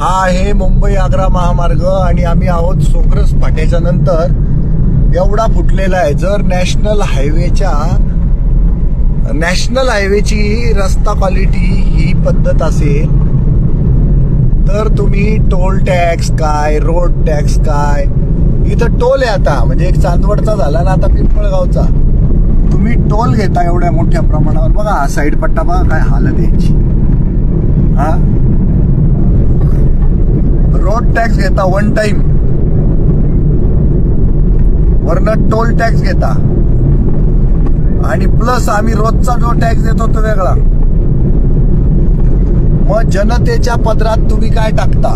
हा आहे मुंबई आग्रा महामार्ग आणि आम्ही आहोत सोग्रस फाट्याच्या नंतर. एवढा फुटलेला आहे. जर नॅशनल हायवेच्या नॅशनल हायवेची रस्ता क्वालिटी ही पद्धत असेल तर तुम्ही टोल टॅक्स काय रोड टॅक्स काय इथं टोल आहे आता. म्हणजे एक चांदवडचा झाला ना आता पिंपळगावचा. तुम्ही टोल घेता एवढ्या मोठ्या प्रमाणावर. बघा हा साईड पट्टा बघा काय हालत यायची हा टॅक्स घेता वन टाइम. वरनं टोल टॅक्स घेता. आणि प्लस आम्ही रोजचा जो टॅक्स देतो तो वेगळा. मग जनतेच्या पदरात तुम्ही काय टाकता?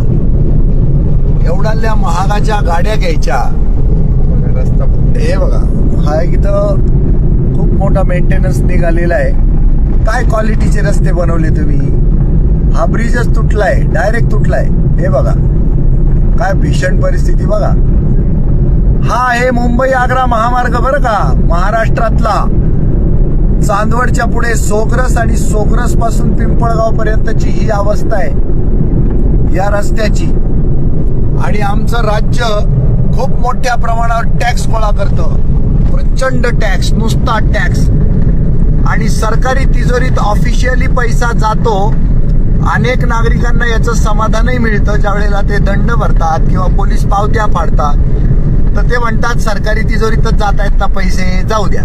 एवढ्याल्या महागाच्या गाड्या घ्यायच्या. हे बघा हा इथं खूप मोठा मेंटेनन्स निघालेला आहे. काय क्वालिटीचे रस्ते बनवले तुम्ही? हा ब्रिजच तुटलाय डायरेक्ट तुटलाय. हे बघा. काय भीषण परिस्थिती बघा. हा आहे मुंबई आग्रा महामार्ग बरं का महाराष्ट्रातला. चांदवडच्या पुढे सोग्रस आणि सोग्रसपासून पिंपळगाव पर्यंतची ही अवस्था आहे. या रस्त्याची. आणि आमचं राज्य खूप मोठ्या प्रमाणावर टॅक्स गोळा करतं. प्रचंड टॅक्स नुसता टॅक्स. आणि सरकारी तिजोरीत ऑफिशियली पैसा जातो. अनेक नागरिकांना याचं समाधानही मिळतं. ज्या वेळेला ते दंड भरतात किंवा पोलीस पावत्या फाडतात तर ते म्हणतात सरकारी तिजोरीतच जात आहेत ना पैसे जाऊ द्या.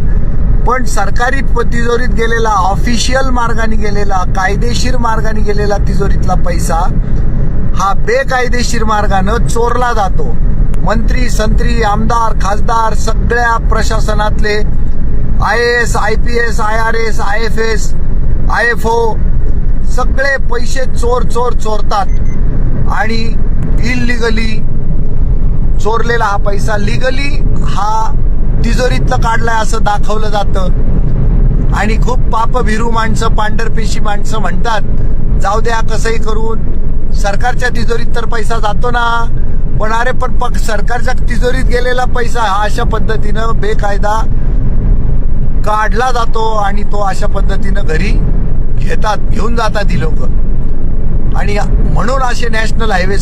पण सरकारी प- तिजोरीत गेलेला ऑफिशियल मार्गाने गेलेला कायदेशीर मार्गाने गेलेला तिजोरीतला पैसा हा बेकायदेशीर मार्गानं चोरला जातो. मंत्री संत्री आमदार खासदार सगळ्या प्रशासनातले I S I P S I R S I F S I F O सगळे पैसे चोर चोर चोरतात. आणि इलिगली चोरलेला हा पैसा लिगली हा तिजोरीतलं काढलाय असं दाखवलं जातं. आणि खूप पापभिरू माणसं पांढरपेशी माणसं म्हणतात जाऊ द्या कसंही करून सरकारच्या तिजोरीत तर पैसा जातो ना. पण अरे पण पक सरकारच्या तिजोरीत गेलेला पैसा हा अशा पद्धतीनं बेकायदा काढला जातो आणि तो अशा पद्धतीनं घरी घेतात घेऊन जातात ही लोक. आणि म्हणून असे नॅशनल हायवे